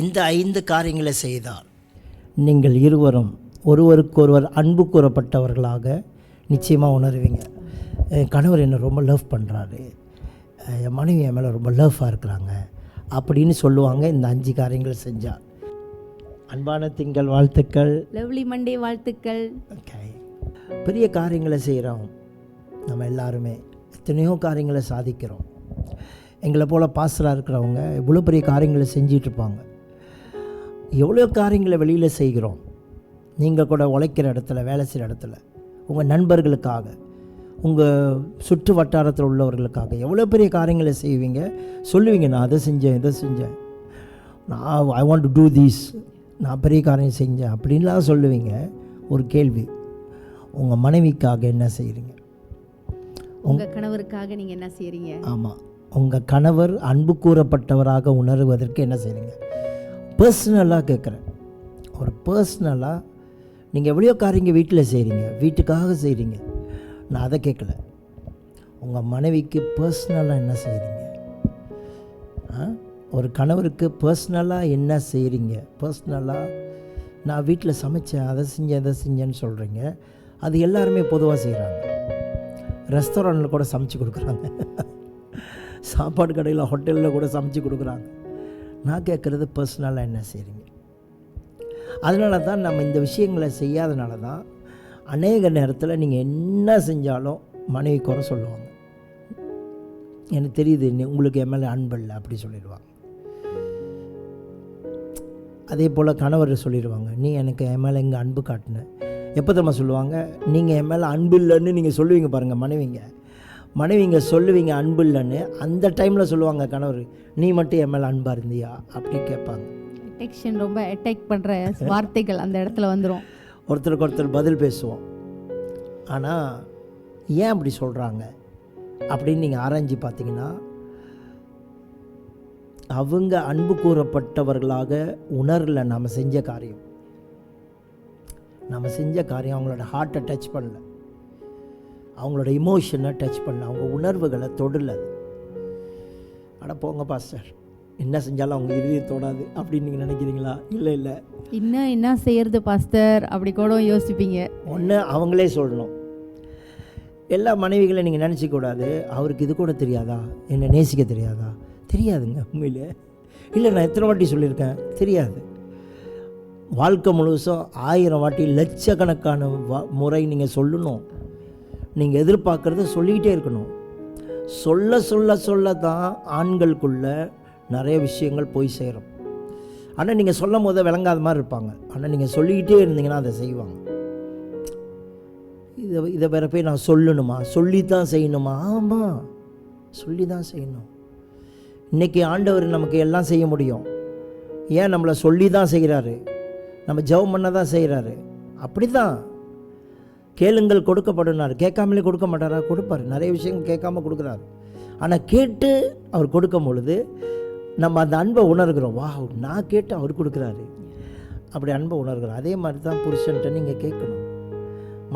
இந்த ஐந்து காரியங்களை செய்தால் நீங்கள் இருவரும் ஒருவருக்கொருவர் அன்பு கூறப்பட்டவர்களாக நிச்சயமாக உணர்வீங்க. என் கணவர் என்னை ரொம்ப லவ் பண்ணுறாரு என் மனைவி என் மேலே ரொம்ப லவ்வாக இருக்கிறாங்க. அப்படின்னு சொல்லுவாங்க. இந்த அஞ்சு காரியங்களை செஞ்சால். அன்பான திங்கள் வாழ்த்துக்கள். லவ்லி மண்டே வாழ்த்துக்கள். ஓகே பெரிய காரியங்களை செய்கிறோம் நம்ம எல்லாருமே எத்தனையோ காரியங்களை சாதிக்கிறோம். எங்களை போல் பாஸ்டராக இருக்கிறவங்க இவ்வளோ பெரிய காரியங்களை செஞ்சிட்டு இருப்பாங்க. எவ்வளோ காரியங்களை வெளியில் செய்கிறோம்? நீங்கள் கூட உழைக்கிற இடத்துல வேலை செய்கிற இடத்துல உங்கள் நண்பர்களுக்காக உங்கள் சுற்று வட்டாரத்தில் உள்ளவர்களுக்காக எவ்வளோ பெரிய காரியங்களை செய்வீங்க? சொல்லுவீங்க நான் அதை செஞ்சேன் இதை செஞ்சேன். நான் I want to do these நான் பெரிய காரியம் செஞ்சேன். அப்படின்லாம் சொல்லுவீங்க. ஒரு கேள்வி. உங்கள் மனைவிக்காக என்ன செய்கிறீங்க உங்க கணவருக்காக நீங்க என்ன செய்றீங்க? ஆமாம் உங்கள் கணவர் அன்பு கூறப்பட்டவராக உணருவதற்கு என்ன செய்கிறீங்க பர்சனலாக கேட்குறேன். ஒரு பர்சனலாக நீங்கள் எவ்வளோ காரியங்க வீட்டில் செய்கிறீங்க? வீட்டுக்காக செய்கிறீங்க? நான் அதை கேட்கல. உங்கள் மனைவிக்கு பர்சனலாக என்ன செய்கிறீங்க? ஆ? ஒரு கணவருக்கு பர்சனலாக என்ன செய்கிறீங்க? பர்சனலாக நான் வீட்டில் சமைச்சேன் அதை செஞ்சேன் அதை செஞ்சேன்னு சொல்கிறீங்க. அது எல்லாருமே பொதுவாக செய்கிறாங்க. ரெஸ்டாரண்ட்டில் கூட சமைச்சு கொடுக்குறாங்க. சாப்பாடு கடையில் ஹோட்டலில் கூட சமைச்சு கொடுக்குறாங்க. நான் கேட்குறது பர்சனலாக என்ன செய்கிறீங்க அதனால தான் நம்ம இந்த விஷயங்களை செய்யாதனால தான் அநேக நேரத்தில் நீங்கள் என்ன செஞ்சாலும் மனைவி குறை சொல்லுவாங்க. எனக்கு தெரியுது நீ- உங்களுக்கு என் மேலே அன்பு இல்லை அப்படி சொல்லிடுவாங்க. அதே போல் கணவர் சொல்லிடுவாங்க நீ எனக்கு என் மேலே இங்கே அன்பு காட்டின. எப்போ தம்மா சொல்லுவாங்க நீங்கள் என் மேலே அன்பு இல்லைன்னு நீங்கள் சொல்லுவீங்க பாருங்கள் மனைவிங்க. மனைவிங்க சொல்லுவீங்க அன்பு இல்லைன்னு அந்த டைமில் சொல்லுவாங்க கணவர் நீ மட்டும் என் மேலே அன்பாக இருந்தியா? அப்படி கேட்பாங்க. அட்டெக்ஷன் ரொம்ப அட்டாக் பண்ற வார்த்தைகள் அந்த இடத்துல வந்துரும். ஒருத்தருக்கு ஒருத்தர் பதில் பேசுவோம். ஆனால் ஏன் அப்படி சொல்கிறாங்க அப்படின்னு நீங்கள் ஆராய்ஞ்சு பார்த்தீங்கன்னா அவங்க அன்பு கூறப்பட்டவர்களாக உணரல நம்ம செஞ்ச காரியம். நம்ம செஞ்ச காரியம் அவங்களோட ஹார்ட்டை டச் பண்ணல. அவங்களோட இமோஷனை டச் பண்ணல அவங்க உணர்வுகளை தொடல அட போங்க பாஸ்டர் என்ன செஞ்சாலும் அவங்க இறுதியை தொடாது அப்படின்னு நீங்கள் நினைக்கிறீங்களா? இல்லை இல்லை. இன்னும் என்ன செய்யறது பாஸ்டர் அப்படி கூட யோசிப்பீங்க. ஒன்று அவங்களே சொல்லணும். எல்லா மனைவிகளையும் நீங்கள் நினச்சிக்க கூடாது. அவருக்கு இது கூட தெரியாதா? என்னை நேசிக்க தெரியாதா? தெரியாதுங்க உண்மையிலே. இல்லை நான் எத்தனை வாட்டி சொல்லியிருக்கேன்? தெரியாது. வாழ்க்கை முழுசும் ஆயிரம் வாட்டி லட்சக்கணக்கான வா முறை நீங்கள் சொல்லணும். நீங்கள் எதிர்பார்க்குறத சொல்லிக்கிட்டே இருக்கணும். சொல்ல சொல்ல சொல்ல தான் ஆண்களுக்குள்ள நிறைய விஷயங்கள் போய் சேரும். ஆனால் நீங்கள் சொல்லும் போது விளங்காத மாதிரி இருப்பாங்க. ஆனால் நீங்கள் சொல்லிக்கிட்டே இருந்தீங்கன்னா அதை செய்வாங்க. இதை இதை வேற போய் நான் சொல்லணுமா? சொல்லி தான் செய்யணுமா? ஆமாம் சொல்லி தான் செய்யணும். இன்றைக்கி ஆண்டவர் நமக்கு எல்லாம் செய்ய முடியும். ஏன் நம்மளை சொல்லி தான் செய்கிறாரு? நம்ம ஜெபம் பண்ண தான் செய்கிறாரு? அப்படி தான் கேளுங்கள் கொடுக்கப்படுனார். கேட்காமலே கொடுக்க மாட்டாரா கொடுப்பார். நிறைய விஷயங்கள் கேட்காம கொடுக்குறாரு. ஆனால் கேட்டு அவர் கொடுக்கும் பொழுது நம்ம அந்த அன்பை உணர்கிறோம். வா நான் கேட்டு அவர் கொடுக்குறாரு. அப்படி அன்பை உணர்கிறோம். அதே மாதிரி தான் புருஷன்ட்ட நீங்கள் கேட்கணும்.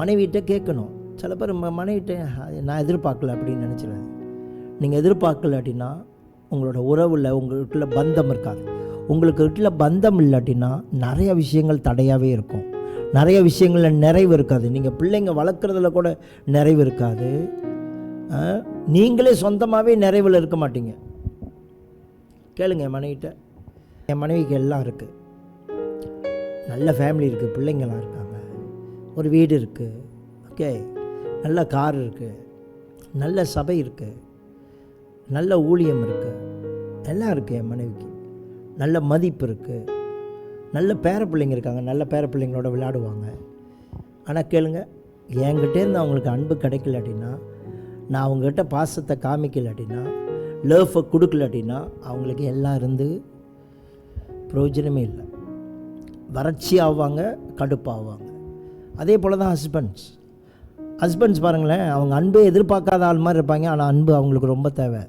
மனைவிகிட்ட கேட்கணும். சில பேர் ம மனைவிட்ட நான் எதிர்பார்க்கல அப்படின்னு நினச்சிடாது நீங்கள் எதிர்பார்க்கல அப்படின்னா உங்களோட உறவில் உங்கள் வீட்டில் பந்தம் இருக்காது. உங்களுக்கு வீட்டில் பந்தம் இல்லாட்டினா நிறைய விஷயங்கள் தடையாகவே இருக்கும். நிறைய விஷயங்களில் நிறைவு இருக்காது. நீங்கள் பிள்ளைங்க வளர்க்குறதுல கூட நிறைவு இருக்காது. நீங்களே சொந்தமாகவே நிறைவில் இருக்க மாட்டீங்க. கேளுங்க என் மனைவிட்ட. என் மனைவிக்கு எல்லாம் இருக்குது நல்ல ஃபேமிலி இருக்குது பிள்ளைங்களாம் இருக்காங்க. ஒரு வீடு இருக்குது ஓகே. நல்ல கார் இருக்குது நல்ல சபை இருக்குது நல்ல ஊழியம் இருக்குது எல்லாம் இருக்குது என் மனைவிக்கு. நல்ல மதிப்பு இருக்குது நல்ல பேர பிள்ளைங்க இருக்காங்க நல்ல பேர பிள்ளைங்களோட விளையாடுவாங்க. ஆனால் கேளுங்க என்கிட்ட இருந்து அவங்களுக்கு அன்பு கிடைக்கல அப்படின்னா நான் அவங்ககிட்ட பாசத்தை காமிக்கலைன்னா லர்ஃபை கொடுக்கல அப்படின்னா அவங்களுக்கு எல்லாம் இருந்து பிரயோஜனமே இல்லை. வறட்சி ஆவாங்க கடுப்பாவாங்க அதே போல் தான் ஹஸ்பண்ட்ஸ் ஹஸ்பண்ட்ஸ் பாருங்களேன் அவங்க அன்பே எதிர்பார்க்காத ஆள் மாதிரி இருப்பாங்க ஆனால் அன்பு அவங்களுக்கு ரொம்ப தேவை.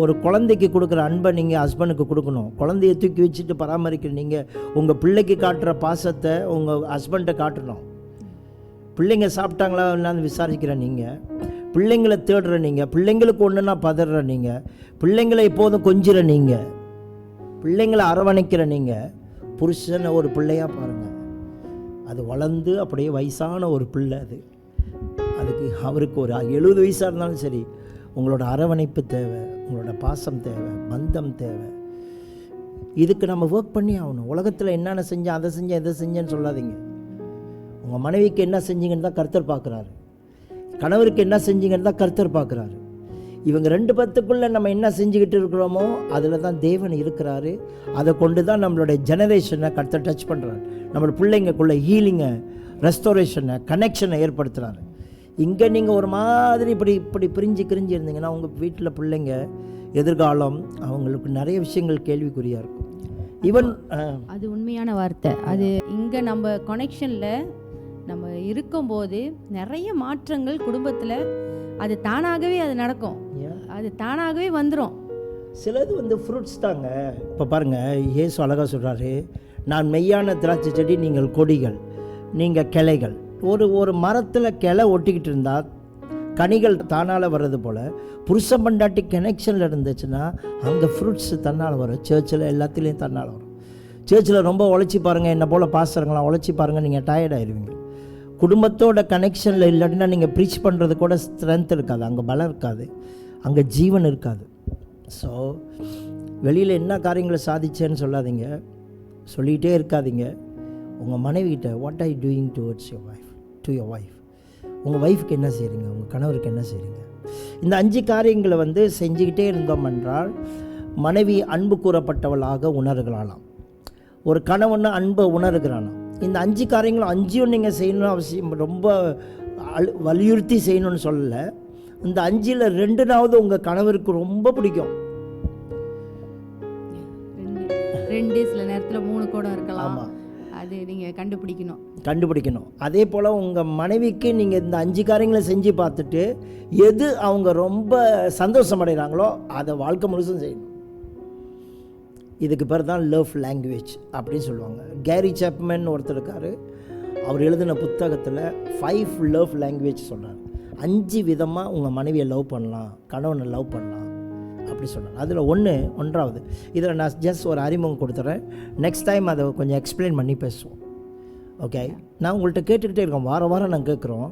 ஒரு குழந்தைக்கு கொடுக்குற அன்பை நீங்கள் ஹஸ்பண்டுக்கு கொடுக்கணும். குழந்தைய தூக்கி வச்சுட்டு பராமரிக்கிற நீங்கள் உங்கள் பிள்ளைக்கு காட்டுற பாசத்தை உங்கள் ஹஸ்பண்ட்டை காட்டணும். பிள்ளைங்க சாப்பிட்டாங்களா என்னன்னு விசாரிக்கிற நீங்கள் பிள்ளைங்களை தேடுற நீங்கள் பிள்ளைங்களுக்கு ஒன்றுனா பதற நீங்கள் பிள்ளைங்களை எப்போதும் கொஞ்சிற நீங்கள் பிள்ளைங்களை அரவணைக்கிற நீங்கள் புருஷனை ஒரு பிள்ளையாக பாருங்கள் அது வளர்ந்து அப்படியே வயசான ஒரு பிள்ளை அது. அதுக்கு அவருக்கு ஒரு எழுபது வயசாக இருந்தாலும் சரி உங்களோட அரவணைப்பு தேவை. உங்களோட பாசம் தேவை பந்தம் தேவை. இதுக்கு நம்ம ஒர்க் பண்ணி ஆகணும். உலகத்தில் என்னென்ன செஞ்சேன் அதை செஞ்சேன் இதை செஞ்சேன்னு சொல்லாதீங்க. உங்கள் மனைவிக்கு என்ன செஞ்சீங்கன்னு தான் கருத்தர் பார்க்குறாரு. கணவருக்கு என்ன செஞ்சீங்கன்னு தான் கருத்தர் பார்க்குறாரு. இவங்க ரெண்டு பத்துக்குள்ளே நம்ம என்ன செஞ்சுக்கிட்டு இருக்கிறோமோ அதில் தான் தேவன் இருக்கிறாரு. அதை கொண்டு தான் நம்மளுடைய ஜெனரேஷனை கருத்தை டச் பண்ணுறாரு நம்மளோட பிள்ளைங்கக்குள்ள ஹீலிங்கை ரெஸ்டோரேஷனை கனெக்ஷனை ஏற்படுத்துகிறாரு இங்கே நீங்கள் ஒரு மாதிரி இப்படி இப்படி பிரிஞ்சு பிரிஞ்சு இருந்தீங்கன்னா உங்கள் வீட்டில் பிள்ளைங்க எதிர்காலம் அவங்களுக்கு நிறைய விஷயங்கள் கேள்விக்குறியாக இருக்கும். ஈவன் அது உண்மையான வார்த்தை. அது இங்கே நம்ம கனெக்ஷனில் நம்ம இருக்கும்போது நிறைய மாற்றங்கள் குடும்பத்தில் அது தானாகவே அது நடக்கும். அது தானாகவே வந்துடும் சிலது வந்து ஃப்ரூட்ஸ் தாங்க. இப்போ பாருங்கள் இயேசு அழகாக சொல்கிறாரு நான் மெய்யான திராட்சை செடி நீங்கள் கொடிகள் நீங்கள் கிளைகள். ஒரு ஒரு மரத்தில் கிளை ஒட்டிக்கிட்டு இருந்தால் கனிகள் தானால் வர்றது போல் புருஷன் பண்டாட்டி கனெக்ஷனில் இருந்துச்சுன்னா அங்கே ஃப்ரூட்ஸ் தன்னால் வரும். சர்ச்சில் எல்லாத்துலேயும் தன்னால் வரும். சர்ச்சில் ரொம்ப உழைச்சி பாருங்கள் என்ன போல் பாசுறங்களாம் உழைச்சி பாருங்கள் நீங்கள் டயர்ட் ஆயிடுவீங்க குடும்பத்தோட கனெக்ஷனில் இல்லாட்டினா நீங்கள் ப்ரீச் பண்ணுறது கூட ஸ்ட்ரென்த் இருக்காது அங்கே பலம் இருக்காது அங்கே ஜீவன் இருக்காது. ஸோ வெளியில் என்ன காரியங்களை சாதிச்சேன்னு சொல்லாதீங்க. சொல்லிகிட்டே இருக்காதீங்க. உங்கள் மனைவிகிட்ட what I doing towards your to your wife உங்கள் ஒய்ஃப்க்கு என்ன செய்கிறீங்க உங்கள் கணவருக்கு என்ன செய்கிறீங்க இந்த அஞ்சு காரியங்களை வந்து செஞ்சுக்கிட்டே இருந்தோம் என்றால் மனைவி அன்பு கூறப்பட்டவளாக உணர்கலாம் ஒரு கணவன் அன்பை உணர்கிறானாம். இந்த அஞ்சு காரியங்களும் அஞ்சையும் நீங்கள் செய்யணும் அவசியம் ரொம்ப அழு வலியுறுத்தி செய்யணும்னு சொல்லலை. இந்த அஞ்சில் ரெண்டுனாவது உங்கள் கணவருக்கு ரொம்ப பிடிக்கும். ரெண்டு ரெண்டு சில நேரத்தில் மூணு கூட இருக்கலாம். ஆமாம் அது நீங்கள் கண்டுபிடிக்கணும். கண்டுபிடிக்கணும். அதே போல் உங்கள் மனைவிக்கு நீங்கள் இந்த அஞ்சு காரியங்களை செஞ்சு பார்த்துட்டு எது அவங்க ரொம்ப சந்தோஷமடைகிறாங்களோ அதை வாழ்க்கை முழுசும் செய்யணும். இதுக்கு பேர் தான் லவ் லாங்குவேஜ் அப்படின்னு சொல்லுவாங்க. கேரி சாப்மேன் ஒருத்தர் இருக்கார். அவர் எழுதின புத்தகத்தில் ஃபைவ் லவ் லாங்குவேஜ் சொல்கிறார் அஞ்சு விதமாக உங்கள் மனைவியை லவ் பண்ணலாம் கணவனை லவ் பண்ணலாம். அப்படி சொன்னாங்க அதில் ஒன்று ஒன்றாவது இதில் நான் ஜஸ்ட் ஒரு அறிமுகம் கொடுத்துட்றேன் நெக்ஸ்ட் டைம் அதை கொஞ்சம் எக்ஸ்பிளைன் பண்ணி பேசுவோம். ஓகே நான் உங்கள்கிட்ட கேட்டுக்கிட்டே இருக்கோம் வாரம் வாரம் நான் கேட்குறோம்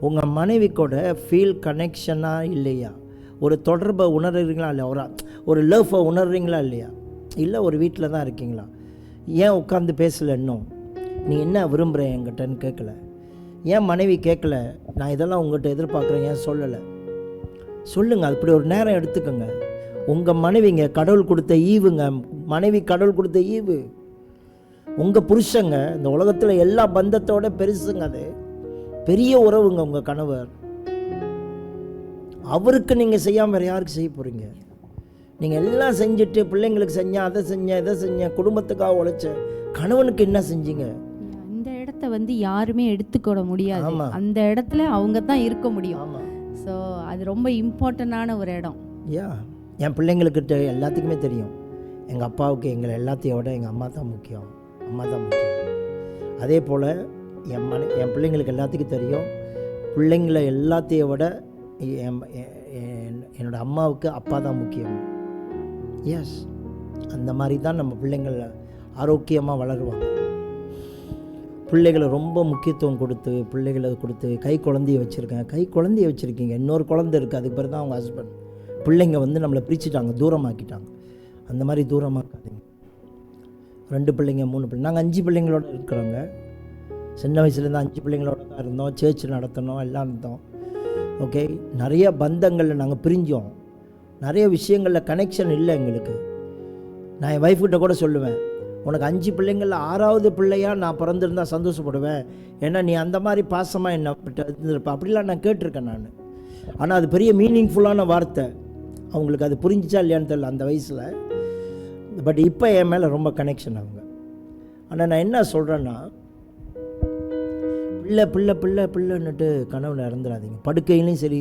உங்கள் மனைவி கூட ஃபீல் கனெக்ஷனாக இல்லையா? ஒரு தொடர்பை உணர்றீங்களா இல்லையா? ஒரு ஒரு லவ்வை உணர்றீங்களா இல்லையா? இல்லை ஒரு வீட்டில் தான் இருக்கீங்களா? ஏன் உட்காந்து பேசலை இன்னும்? நீ என்ன விரும்புகிற என்கிட்டன்னு கேட்கல ஏன் மனைவி கேட்கல நான் இதெல்லாம் உங்கள்கிட்ட எதிர்பார்க்குறேன். ஏன் சொல்லலை? சொல்லுங்கள் அப்படி ஒரு நேரம் எடுத்துக்கோங்க. உங்கள் மனைவிங்க கடவுள் கொடுத்த ஈவுங்க மனைவி கடவுள் கொடுத்த ஈவு. உங்கள் புருஷங்க இந்த உலகத்தில் எல்லா பந்தத்தோட பெருசுங்க அது. பெரிய உறவுங்க உங்கள் கணவர். அவருக்கு நீங்கள் செய்யாமல் வேறு யாருக்கு செய்ய போகிறீங்க நீங்கள் எல்லாம் செஞ்சுட்டு பிள்ளைங்களுக்கு செஞ்சேன் அதை செஞ்சேன் இதை செஞ்சேன் குடும்பத்துக்காக உழைச்சேன் கணவனுக்கு என்ன செஞ்சீங்க? இந்த இடத்த வந்து யாருமே எடுத்துக்கூட முடியாது. அந்த இடத்துல அவங்க தான் இருக்க முடியும். ஸோ அது ரொம்ப இம்பார்ட்டண்டான ஒரு இடம். யா என் பிள்ளைங்களுக்கிட்ட எல்லாத்துக்குமே தெரியும். எங்கள் அப்பாவுக்கு எங்களை எல்லாத்தையும் விட எங்கள் அம்மா தான் முக்கியம். அம்மா தான் முக்கியம். அதே போல் என் மனை என் பிள்ளைங்களுக்கு எல்லாத்துக்கும் தெரியும். பிள்ளைங்களை எல்லாத்தையும் விட என் என்னோட அம்மாவுக்கு அப்பா தான் முக்கியம். எஸ் அந்த மாதிரி தான் நம்ம பிள்ளைங்கள் ஆரோக்கியமாக வளருவாங்க. பிள்ளைகளை ரொம்ப முக்கியத்துவம் கொடுத்து பிள்ளைகளை கொடுத்து கை குழந்தைய வச்சுருக்கேன். கை குழந்தைய வச்சுருக்கீங்க. இன்னொரு குழந்தை இருக்குது அதுக்கு பிறகு தான் அவங்க ஹஸ்பண்ட் பிள்ளைங்க வந்து நம்மளை பிரிச்சுட்டாங்க தூரமாக்கிட்டாங்க. அந்த மாதிரி தூரமாக்காதீங்க. ரெண்டு பிள்ளைங்க மூணு பிள்ளைங்க நாங்கள் அஞ்சு பிள்ளைங்களோட இருக்கிறோங்க. சின்ன வயசுலேருந்து அஞ்சு பிள்ளைங்களோட தான் இருந்தோம். சேர்ச் நடத்தினோம் எல்லாம் இருந்தோம். ஓகே நிறைய பந்தங்களில் நாங்கள் பிரிஞ்சோம். நிறைய விஷயங்களில் கனெக்ஷன் இல்லை எங்களுக்கு. நான் என் ஒய்ஃப்கிட்ட கூட சொல்லுவேன். உனக்கு அஞ்சு பிள்ளைங்களில் ஆறாவது பிள்ளையாக நான் பிறந்திருந்தா சந்தோஷப்படுவேன். ஏன்னா நீ அந்த மாதிரி பாசமாக என்ன இருந்திருப்ப அப்படிலாம் நான் கேட்டிருக்கேன் நான். ஆனால் அது பெரிய மீனிங்ஃபுல்லான வார்த்தை. அவங்களுக்கு அது புரிஞ்சிச்சா இல்லையான்னு தெரியல அந்த வயசில். பட் இப்போ என் மேலே ரொம்ப கனெக்ஷன் அவங்க. ஆனால் நான் என்ன சொல்கிறேன்னா பிள்ளை பிள்ளை பிள்ளை பிள்ளைன்னுட்டு கனவுல இறந்துடாதீங்க படுக்கையிலையும் சரி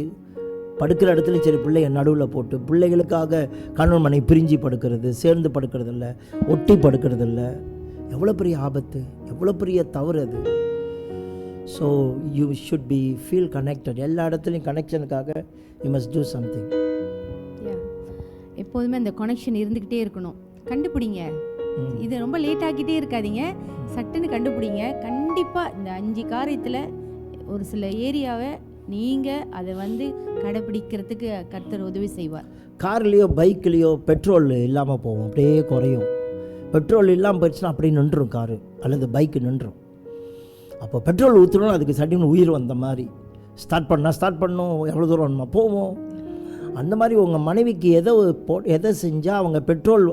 படுக்கிற இடத்துலையும் சரி பிள்ளைய நடுவில் போட்டு பிள்ளைகளுக்காக கணவன் மனை பிரிஞ்சு படுக்கிறது சேர்ந்து படுக்கிறது இல்லை ஒட்டி படுக்கிறது இல்லை. எவ்வளோ பெரிய ஆபத்து எவ்வளோ பெரிய தவறு அது. So you should be feel connected எல்லா இடத்துலையும் கனெக்ஷனுக்காக யூ மஸ்ட் டூ சம்திங் எப்போதுமே அந்த கனெக்ஷன் இருந்துக்கிட்டே இருக்கணும். கண்டுபிடிங்க. இது ரொம்ப லேட் ஆக்கிட்டே இருக்காதீங்க. சட்டுன்னு கண்டுபிடிங்க. கண்டிப்பாக இந்த அஞ்சு காரியத்தில் ஒரு சில ஏரியாவை நீங்கள் அதை வந்து கடைப்பிடிக்கிறதுக்கு கர்த்தர் உதவி செய்வார். கார்லேயோ பைக்லேயோ பெட்ரோல் இல்லாமல் போகும். அப்படியே குறையும். பெட்ரோல் இல்லாமல் போயிடுச்சுன்னா அப்படியே நின்றும் காரு அல்லது பைக்கு நின்றும் அப்போ பெட்ரோல் ஊற்றணும் அதுக்கு சட்டின்னு உயிர் வந்த மாதிரி. ஸ்டார்ட் பண்ணால் ஸ்டார்ட் பண்ணும். எவ்வளோ தூரம் நம்ம போவோம்? அந்த மாதிரி உங்கள் மனைவிக்கு எதை போ எதை செஞ்சால் அவங்க பெட்ரோல்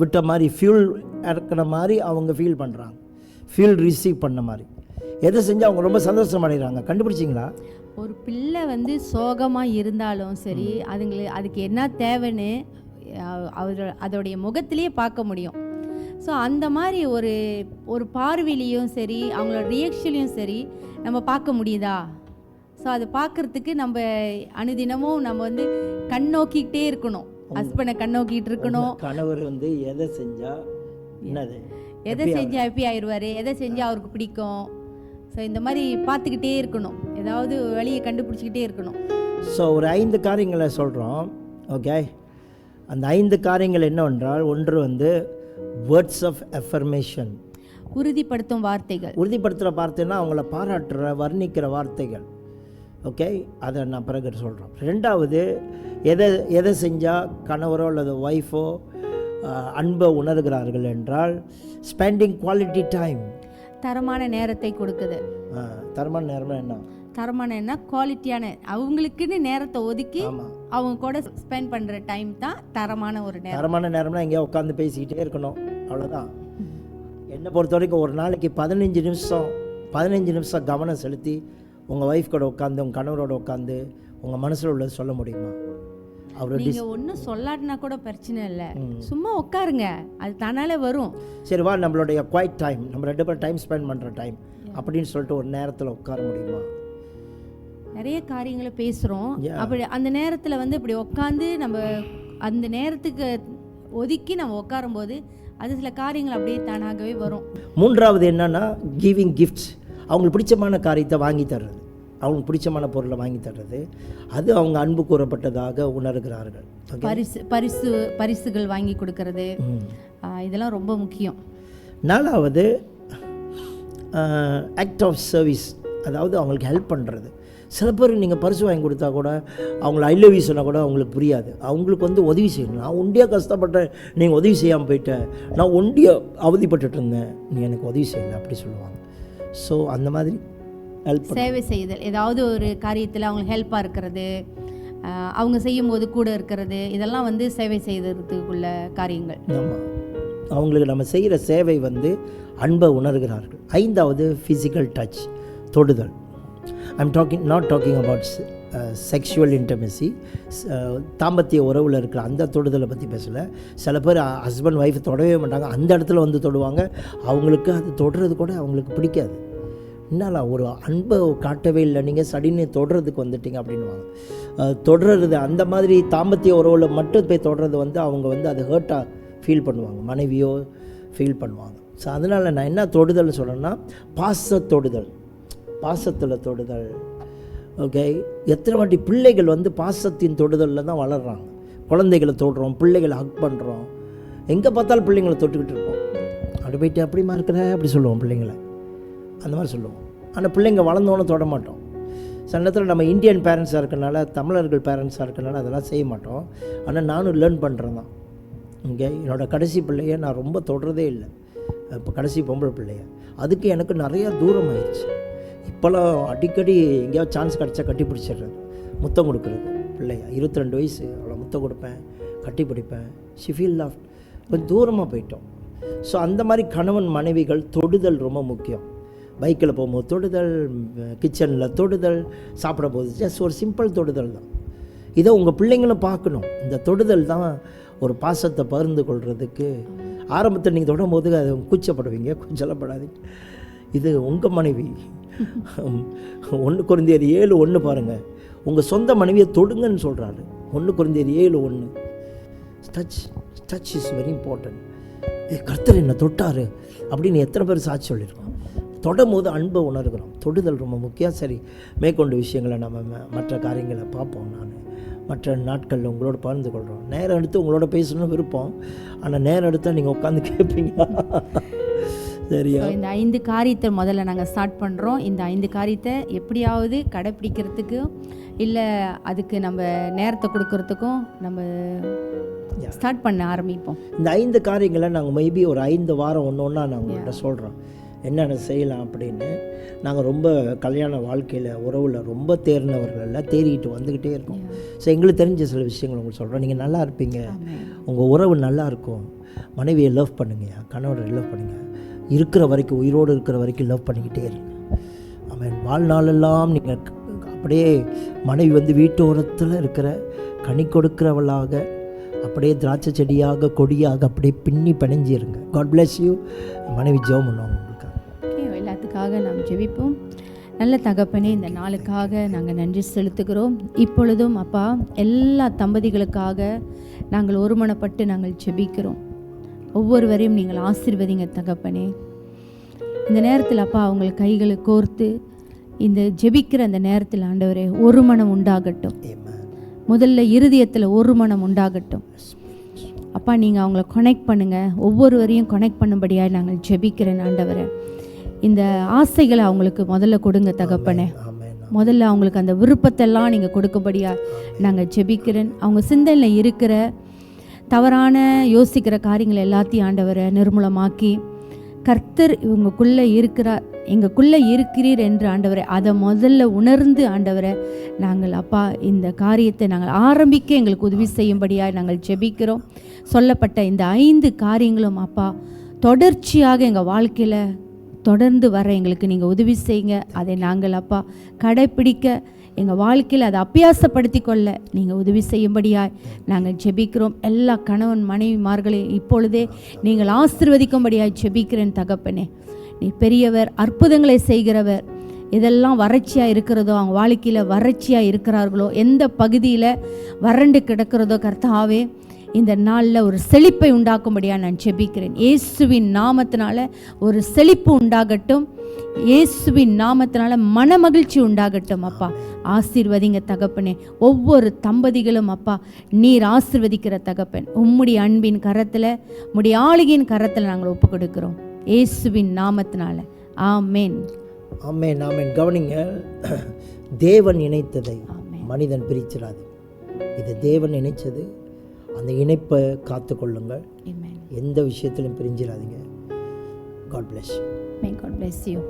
விட்ட மாதிரி ஃபியூல் இறக்குன மாதிரி அவங்க ஃபீல் பண்ணுறாங்க ஃபியூல் ரிசீவ் பண்ண மாதிரி. எதை செஞ்சால் அவங்க ரொம்ப சந்தோஷம் அடைகிறாங்க கண்டுபிடிச்சிங்களா? ஒரு பிள்ளை வந்து சோகமாக இருந்தாலும் சரி அதுங்களுக்கு அதுக்கு என்ன தேவைன்னு அவர் அதோடைய முகத்திலேயே பார்க்க முடியும். ஸோ அந்த மாதிரி ஒரு ஒரு பார்வையிலையும் சரி அவங்களோட ரியாக்ஷன்லையும் சரி நம்ம பார்க்க முடியுதா? ஸோ அதை பார்க்கறதுக்கு நம்ம அனுதினமும் நம்ம வந்து கண் நோக்கிக்கிட்டே இருக்கணும். ஹஸ்பண்டை கண் நோக்கிட்டு இருக்கணும். கணவர் வந்து எதை செஞ்சால் என்னது? எதை செஞ்சு ஹாப்பி ஆயிடுவார்? எதை செஞ்சு அவருக்கு பிடிக்கும்? ஸோ இந்த மாதிரி பார்த்துக்கிட்டே இருக்கணும். ஏதாவது வழியை கண்டுபிடிச்சிக்கிட்டே இருக்கணும். ஸோ ஒரு ஐந்து காரியங்களை சொல்கிறோம் ஓகே அந்த ஐந்து காரியங்கள் என்னவென்றால் ஒன்று வந்து வேர்ட்ஸ் ஆஃப் எஃபர்மேஷன் உறுதிப்படுத்தும் வார்த்தைகள். உறுதிப்படுத்துகிற வார்த்தைன்னா அவங்கள பாராட்டுற வர்ணிக்கிற வார்த்தைகள். ஓகே? அதை நான் பிறகு சொல்கிறோம் ரெண்டாவது எதை எதை செஞ்சால் கணவரோ அல்லது ஒய்ஃபோ அன்பை உணர்கிறார்கள் என்றால் ஸ்பெண்டிங் குவாலிட்டி டைம் தரமான நேரத்தை கொடுக்குது. தரமான நேரம்னா என்ன? தரமான என்ன? குவாலிட்டியான அவங்களுக்குன்னு நேரத்தை ஒதுக்கி அவங்க கூட ஸ்பெண்ட் பண்ணுற டைம் தான் தரமான ஒரு நேரம். தரமான நேரம்னா எங்கேயோ உட்காந்து பேசிக்கிட்டே இருக்கணும். அவ்வளோதான் என்னை பொறுத்த வரைக்கும் ஒரு நாளைக்கு பதினஞ்சு நிமிஷம் பதினஞ்சு நிமிஷம் கவனம் செலுத்தி உங்கள் ஒய்ஃப் கூட உட்காந்து உங்கள் கணவரோட உட்காந்து உங்கள் மனசில் உள்ளது சொல்ல முடியுமா? அவர் நீங்கள் ஒன்றும் சொல்லாட்டினா கூட பிரச்சனை இல்லை. சும்மா உட்காருங்க. அது தன்னாலே வரும். சரி வா நம்மளுடைய குவைட் டைம் நம்ம ரெண்டு பேரும் டைம் ஸ்பெண்ட் பண்ணுற டைம் அப்படின்னு சொல்லிட்டு ஒரு நேரத்தில் உட்கார முடியுமா? நிறைய காரியங்களை பேசுகிறோம். அப்படி அந்த நேரத்தில் வந்து இப்படி உட்காந்து நம்ம அந்த நேரத்துக்கு ஒதுக்கி நம்ம உட்காரும்போது அது சில காரியங்கள் அப்படியே தானாகவே வரும். மூன்றாவது என்னன்னா கிவிங் கிஃப்ட்ஸ் அவங்களுக்கு பிடிச்சமான காரியத்தை வாங்கி தர்றது. அவங்களுக்கு பிடிச்சமான பொருளை வாங்கி தர்றது. அது அவங்க அன்பு கூறப்பட்டதாக உணர்கிறார்கள். பரிசு பரிசு பரிசுகள் வாங்கி கொடுக்கறது. இதெல்லாம் ரொம்ப முக்கியம். நாலாவது ஆக்ட் ஆஃப் சர்வீஸ் அதாவது அவங்களுக்கு ஹெல்ப் பண்ணுறது சில பேர் நீங்கள் பரிசு வாங்கி கொடுத்தா கூட அவங்கள ஐ லவ் யூ சொன்னால் கூட அவங்களுக்கு புரியாது. அவங்களுக்கு வந்து உதவி செய்யணும். நான் ஒண்டியாக கஷ்டப்பட்டேன் நீங்கள் உதவி செய்யாமல் போயிட்ட. நான் ஒண்டியாக அவதிப்பட்டுட்டு இருந்தேன் நீ எனக்கு உதவி செய்யலை அப்படி சொல்லுவாங்க. ஸோ அந்த மாதிரி ஹெல்ப் சேவை செய்தல் ஏதாவது ஒரு காரியத்தில் அவங்களுக்கு ஹெல்ப்பாக இருக்கிறது அவங்க செய்யும்போது கூட இருக்கிறது இதெல்லாம் வந்து சேவை செய்ததுக்குள்ள காரியங்கள். ஆமாம் அவங்களுக்கு நம்ம செய்கிற சேவை வந்து அன்பை உணர்கிறார்கள். ஐந்தாவது ஃபிசிக்கல் டச் தொடுதல். I'm talking not talking about sexual intimacy தாம்பத்திய உறவில் இருக்கிற அந்த தொடுதலை பற்றி பேசலை. சில பேர் ஹஸ்பண்ட் ஒய்ஃப் தொடவே மாட்டாங்க. அந்த இடத்துல வந்து தொடுவாங்க. அவங்களுக்கு அது தொடுறது கூட அவங்களுக்கு பிடிக்காது. என்னால் ஒரு அன்பை காட்டவே இல்லை. நீங்கள் சடின்னு தொடுறதுக்கு வந்துட்டீங்க அப்படின்வாங்க தொடுறது அந்த மாதிரி தாம்பத்திய உறவில் மட்டும் போய் தொடுறது வந்து அவங்க வந்து அது ஹர்ட்டாக ஃபீல் பண்ணுவாங்க. மனைவியோ ஃபீல் பண்ணுவாங்க. ஸோ அதனால் நான் என்ன தொடுதல்னு சொல்கிறேன்னா பாச தொடுதல் பாசத்தில் தொடுதல். ஓகே எத்தனை வாட்டி பிள்ளைகள் வந்து பாசத்தின் தொடுதலில் தான் வளர்கிறாங்க குழந்தைகளை தொடுறோம் பிள்ளைகளை ஹக் பண்ணுறோம் எங்கே பார்த்தாலும் பிள்ளைங்களை தொட்டுக்கிட்டு இருப்போம். அப்படி போயிட்டு அப்படிமா இருக்கிற? அப்படி சொல்லுவோம் பிள்ளைங்களை. அந்த மாதிரி சொல்லுவோம். ஆனால் பிள்ளைங்க வளர்ந்தோன்னு தொட மாட்டோம். சில நேரத்தில் நம்ம இந்தியன் பேரண்ட்ஸாக இருக்கனால தமிழர்கள் பேரண்ட்ஸாக இருக்கனால அதெல்லாம் செய்ய மாட்டோம். ஆனால் நானும் லேர்ன் பண்ணுறேன் தான். இங்கே என்னோட கடைசி பிள்ளைய நான் ரொம்ப தொடுறதே இல்லை. இப்போ கடைசி பொம்பளை பிள்ளைய. அதுக்கு எனக்கு நிறையா தூரம் ஆயிடுச்சு. இப்போல்லாம் அடிக்கடி எங்கேயாவது சான்ஸ் கிடச்சா கட்டி பிடிச்சிடுறது. முத்தம் கொடுக்குறது. பிள்ளைய இருபத்தி ரெண்டு வயசு அவ்வளோ முத்தம் கொடுப்பேன் கட்டி பிடிப்பேன். ஷிஃபீல் லாஃப்ட் கொஞ்சம் தூரமாக போயிட்டோம். ஸோ அந்த மாதிரி கணவன் மனைவிகள் தொடுதல் ரொம்ப முக்கியம். பைக்கில் போகும்போது தொடுதல் கிச்சனில் தொடுதல் சாப்பிட போது ஜஸ்ட் ஒரு சிம்பிள் தொடுதல் தான். இதை உங்கள் பிள்ளைங்களும் பார்க்கணும். இந்த தொடுதல் தான் ஒரு பாசத்தை பகிர்ந்து கொள்கிறதுக்கு ஆரம்பத்தில் நீங்கள் தொடும்போது அது கூச்சப்படுவீங்க கூச்சலப்படாதீங்க இது உங்கள் மனைவி ஒன்று குறைந்தேர் ஏழு ஒன்று பாருங்கள் உங்கள் சொந்த மனைவியை தொடுங்கன்னு சொல்கிறாரு ஒன்று குறைந்தேர் ஏழு ஒன்று touch touch is very important ஏ கர்த்தர் என்னை தொட்டார் அப்படின்னு எத்தனை பேர் சாட்சி சொல்லியிருக்கோம். தொடும் போது அன்பை உணர்கிறோம். தொடுதல் ரொம்ப முக்கியம். சரி மேற்கொண்டு விஷயங்களை நம்ம ம- மற்ற காரியங்களை பார்ப்போம் நான். மற்ற நாட்களில் உங்களோட பகிர்ந்து கொள்கிறோம் நேரம் எடுத்து உங்களோட பேசணும்னு விருப்பம். ஆனால் நேரம் எடுத்தால் நீங்கள் உட்காந்து கேட்பீங்க சரியா இந்த ஐந்து காரியத்தை முதல்ல நாங்கள் ஸ்டார்ட் பண்ணுறோம் இந்த ஐந்து காரியத்தை எப்படியாவது கடைப்பிடிக்கிறதுக்கு இல்லை அதுக்கு நம்ம நேரத்தை கொடுக்கறதுக்கும் நம்ம ஸ்டார்ட் பண்ண ஆரம்பிப்போம். இந்த ஐந்து காரியங்களை நாங்கள் மேபி ஒரு ஐந்து வாரம் ஒன்று ஒன்றா நான் உங்கள்கிட்ட சொல்கிறோம் என்னென்ன செய்யலாம் அப்படின்னு. நாங்கள் ரொம்ப கல்யாண வாழ்க்கையில் உறவில் ரொம்ப தேர்ந்தவர்கள் எல்லாம் தேறிக்கிட்டு வந்துக்கிட்டே இருக்கோம் ஸோ எங்களுக்கு தெரிஞ்ச சில விஷயங்கள் உங்களுக்கு சொல்கிறோம் நீங்கள் நல்லா இருப்பீங்க. உங்கள் உறவு நல்லா இருக்கும். மனைவியை லவ் பண்ணுங்க. கணவரை லவ் பண்ணுங்க. இருக்கிற வரைக்கும் உயிரோடு இருக்கிற வரைக்கும் லவ் பண்ணிக்கிட்டே இருங்க அவன் வாழ்நாளெல்லாம் நீங்கள் அப்படியே மனைவி வந்து வீட்டோரத்தில் இருக்கிற கனி கொடுக்கிறவளாக அப்படியே திராட்சை செடியாக கொடியாக அப்படியே பின்னி பிணைஞ்சிருங்க காட் bless யூ மனைவி ஜெபம் பண்ணுவாங்க உங்களுக்காக எல்லாத்துக்காக நாம் ஜெபிப்போம். நல்ல தகப்பனே இந்த நாளுக்காக நாங்கள் நன்றி செலுத்துகிறோம். இப்பொழுதும் அப்பா எல்லா தம்பதிகளுக்காக நாங்கள் ஒருமனப்பட்டு நாங்கள் ஜெபிக்கிறோம். ஒவ்வொருவரையும் நீங்கள் ஆசீர்வதிங்க தகப்பனே. இந்த நேரத்தில் அப்பா அவங்க கைகளை கோர்த்து இந்த ஜெபிக்கிற அந்த நேரத்தில் ஆண்டவரே ஒரு மனம் உண்டாகட்டும். முதல்ல இருதயத்தில் ஒரு மனம் உண்டாகட்டும். அப்பா நீங்கள் அவங்கள கனெக்ட் பண்ணுங்கள் ஒவ்வொருவரையும் கனெக்ட் பண்ணும்படியாக நாங்கள் ஜெபிக்கிறேன் ஆண்டவரை. இந்த ஆசைகளை அவங்களுக்கு முதல்ல கொடுங்க தகப்பனே. முதல்ல அவங்களுக்கு அந்த விருப்பத்தெல்லாம் நீங்கள் கொடுக்கபடியா நாங்கள் ஜெபிக்கிறேன். அவங்க சிந்தனையில் இருக்கிற தவறான யோசிக்கிற காரியங்கள் எல்லாத்தையும் ஆண்டவரை நிர்மூலமாக்கி கர்த்தர் இவங்களுக்குள்ளே இருக்கிறார் எங்களுக்குள்ளே இருக்கிறீர் என்று ஆண்டவரை அதை முதல்ல உணர்ந்து ஆண்டவரை நாங்கள் அப்பா இந்த காரியத்தை நாங்கள் ஆரம்பிக்க எங்களுக்கு உதவி செய்யும்படியாக நாங்கள் ஜெபிக்கிறோம். சொல்லப்பட்ட இந்த ஐந்து காரியங்களும் அப்பா தொடர்ச்சியாக எங்கள் வாழ்க்கையில் தொடர்ந்து வர எங்களுக்கு நீங்கள் உதவி செய்யுங்க. அதை நாங்கள் அப்பா கடைப்பிடிக்க எங்கள் வாழ்க்கையில் அதை அபியாசப்படுத்தி கொள்ள நீங்கள் உதவி செய்யும்படியாய் நாங்கள் ஜெபிக்கிறோம். எல்லா கணவன் மனைவிமார்களையும் இப்பொழுதே நீங்கள் ஆசிர்வதிக்கும்படியாய் ஜெபிக்கிறேன் தகப்பனே. நீ பெரியவர் அற்புதங்களை செய்கிறவர். இதெல்லாம் வறட்சியாக இருக்கிறதோ அவங்க வாழ்க்கையில் வறட்சியாக இருக்கிறார்களோ எந்த பகுதியில் வறண்டு கிடக்கிறதோ கர்த்தாவே இந்த நாளில் ஒரு செழிப்பை உண்டாக்கும்படியாக நான் ஜெபிக்கிறேன். இயேசுவின் நாமத்தினால ஒரு செழிப்பு உண்டாகட்டும். இயேசுவின் நாமத்தினால மனமகிழ்ச்சி உண்டாகட்டும் அப்பா. ஆசீர்வதிங்க தகப்பனே. ஒவ்வொரு தம்பதிகளும் அப்பா நீர் ஆசீர்வதிக்கிற தகப்பன். உம்முடைய அன்பின் கரத்தில் உம்முடைய ஆளுகையின் கரத்தில் நாங்கள் ஒப்பு கொடுக்கிறோம் இயேசுவின் நாமத்தினால. ஆமென். ஆமென் ஆமென். கவனிங்க தேவன் இணைத்ததை. மனிதன் பிரிச்சிடாது. இது தேவன் இணைச்சது அந்த இணைப்பை காத்து கொள்ளுங்கள் எந்த விஷயத்திலும் பிரிஞ்சிடாதீங்க. God you. May God bless you.